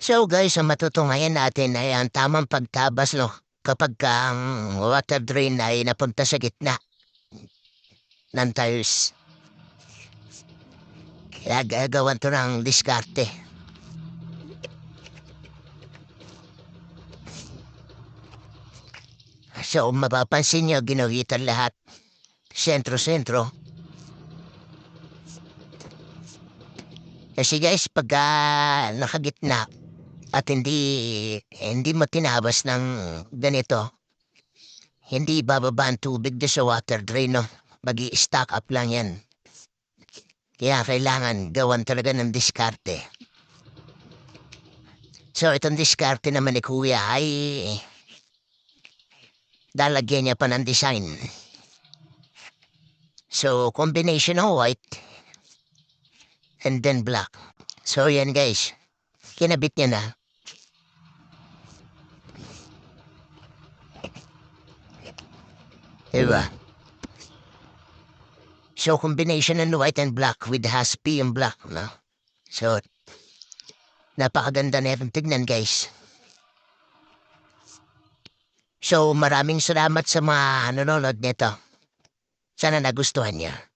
So guys, ang matutungayan natin ay ang tamang pagtabas no kapag ka ang water drain ay napunta sa gitna ng tiles. Kaya gagawan to ng diskarte. So, mapapansin nyo, ginuhitan lahat. Sentro-sentro. Kasi guys, pagka nakagitna at hindi hindi mo tinabas ng ganito, hindi bababa ang tubig doon sa water drain, no? mag stack up lang yan. Kaya kailangan gawan talaga ng diskarte. So, itong diskarte naman ni Kuya ay dalagyan niya pa ng design. So, combination of white and then black. So, yan guys. Kinabit niya na. Diba? So, combination ng white and black with haspi and black, no? So, napakaganda na itong tignan, guys. So, maraming salamat sa mga nanonood nito. Sana nagustuhan niya.